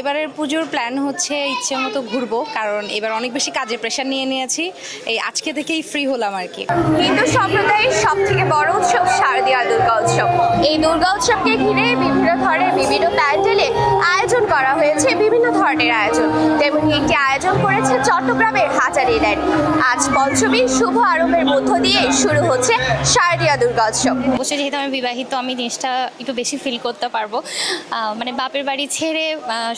এবারের পুজোর প্ল্যান হচ্ছে ইচ্ছে মতো ঘুরবো, কারণ এবার অনেক বেশি কাজের প্রেশার নিয়ে নিয়েছি। এই আজকে থেকেই ফ্রি হলাম আর কি। হিন্দু সম্প্রদায়ের সব থেকে বড় উৎসব শারদীয়া দুর্গা উৎসব। এই দুর্গা উৎসবকে ঘিরে বিভিন্ন ধরনের বিভিন্ন প্যান্ডেলে আয়োজন করা হয়েছে বিভিন্ন ধরনের আয়োজন। তেমনি একটি আয়োজন করেছে চট্টগ্রামের হাজারি ল্যান্ড। আজ পঞ্চমীর শুভ আরম্ভের মধ্য দিয়ে শুরু হচ্ছে শারদীয়া দুর্গা উৎসব অবশ্যই যেহেতু আমি বিবাহিত আমি জিনিসটা একটু বেশি ফিল করতে পারব। মানে বাপের বাড়ি ছেড়ে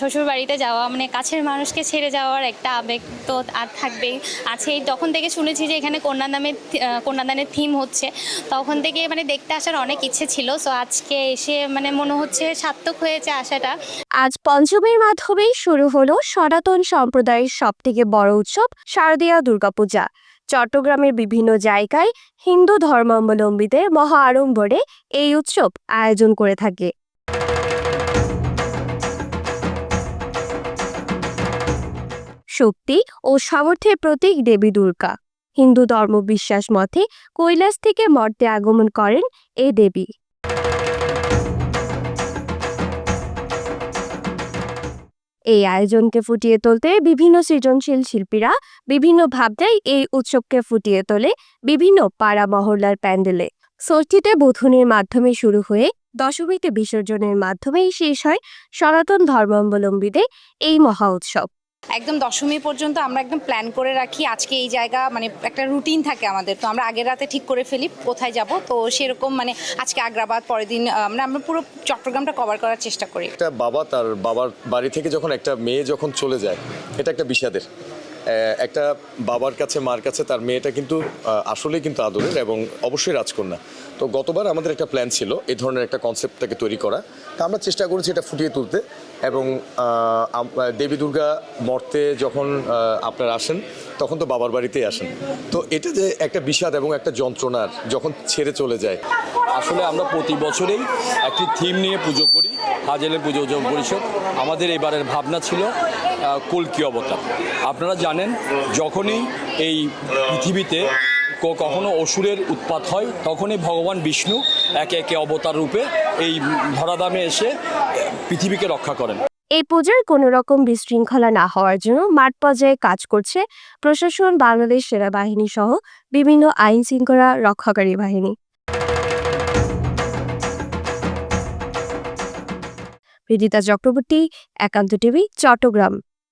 শ্বশুর বাড়িতে যাওয়া মানে কাছের মানুষকে ছেড়ে যাওয়ার একটা আবেগ তো আর থাকবেই। আছে তখন থেকে শুনেছি যে এখানে কন্যাদানের কন্যাদানের থিম হচ্ছে। তখন থেকে মানে দেখতে আসার অনেক ইচ্ছে ছিল। সো আজকে এসে মানে মনে হচ্ছে সার্থক হয়েছে আশাটা। আজ পঞ্চমীর মাধ্যমেই শুরু হলো সনাতন সম্প্রদায়ের সব থেকে বড় উৎসব শারদীয়া দুর্গাপূজা। চট্টগ্রামের বিভিন্ন জায়গায় হিন্দু ধর্মাবলম্বীদের মহা আড়ম্বরে এই উৎসব আয়োজন করে থাকে। শক্তি ও সামর্থ্যের প্রতীক দেবী দুর্গা। হিন্দু ধর্ম বিশ্বাস মতে কৈলাস থেকে মর্তে আগমন করেন এই দেবী। এই আয়োজনকে ফুটিয়ে তুলতে বিভিন্ন সৃজনশীল শিল্পীরা বিভিন্ন ভাবনায় এই উৎসবকে ফুটিয়ে তোলে বিভিন্ন পাড়া মহল্লার প্যান্ডেলে। ষষ্ঠীতে বোধনের মাধ্যমে শুরু হয়ে দশমীতে বিসর্জনের মাধ্যমেই শেষ হয় সনাতন ধর্মাবলম্বীদের এই মহা উৎসব। একদম দশমী পর্যন্ত আমরা একদম প্ল্যান করে রাখি। আজকে এই জায়গা মানে একটা রুটিন থাকে আমাদের। তো আমরা আগের রাতে ঠিক করে ফেলি কোথায় যাব। তো সেরকম মানে আজকে আগ্রাবাদ, পরের দিন মানে আমরা পুরো চট্টগ্রামটা কভার করার চেষ্টা করি। একটা বাবা তার বাবার বাড়ি থেকে যখন একটা মেয়ে যখন চলে যায়, এটা একটা বিষাদের। একটা বাবার কাছে মার কাছে তার মেয়েটা কিন্তু আহ, আসলেই কিন্তু আদরের এবং অবশ্যই রাজকন্যা। তো গতবার আমাদের একটা প্ল্যান ছিল এই ধরনের একটা কনসেপ্টটাকে তৈরি করা। তা আমরা চেষ্টা করেছি এটা ফুটিয়ে তুলতে এবং দেবী দুর্গা মর্তে যখন আপনারা আসেন তখন তো বাবার বাড়িতেই আসেন। তো এটা যে একটা বিষাদ এবং একটা যন্ত্রণার যখন ছেড়ে চলে যায় আসলে আমরা প্রতি বছরেই একটি থিম নিয়ে পুজো করি, হাজেলের পুজো উদযাপন পরিষদ। আমাদের এবারের ভাবনা ছিল কল্কি অবতার। আপনারা জানেন, যখনই এই পৃথিবীতে কখনো অসুরের উৎপাত হয়, তখনই ভগবান বিষ্ণু একে একে অবতার রূপে এই ধরাধামে এসে পৃথিবীকে রক্ষা করেন। এই পুজোর কোনো রকম বিশৃঙ্খলা না হওয়ার জন্য মাঠ পর্যায়ে কাজ করছে প্রশাসন, বাংলাদেশ সেনাবাহিনী সহ বিভিন্ন আইন শৃঙ্খলা রক্ষাকারী বাহিনী। বিদিতা চক্রবর্তী একান্ত টিভি চট্টগ্রাম।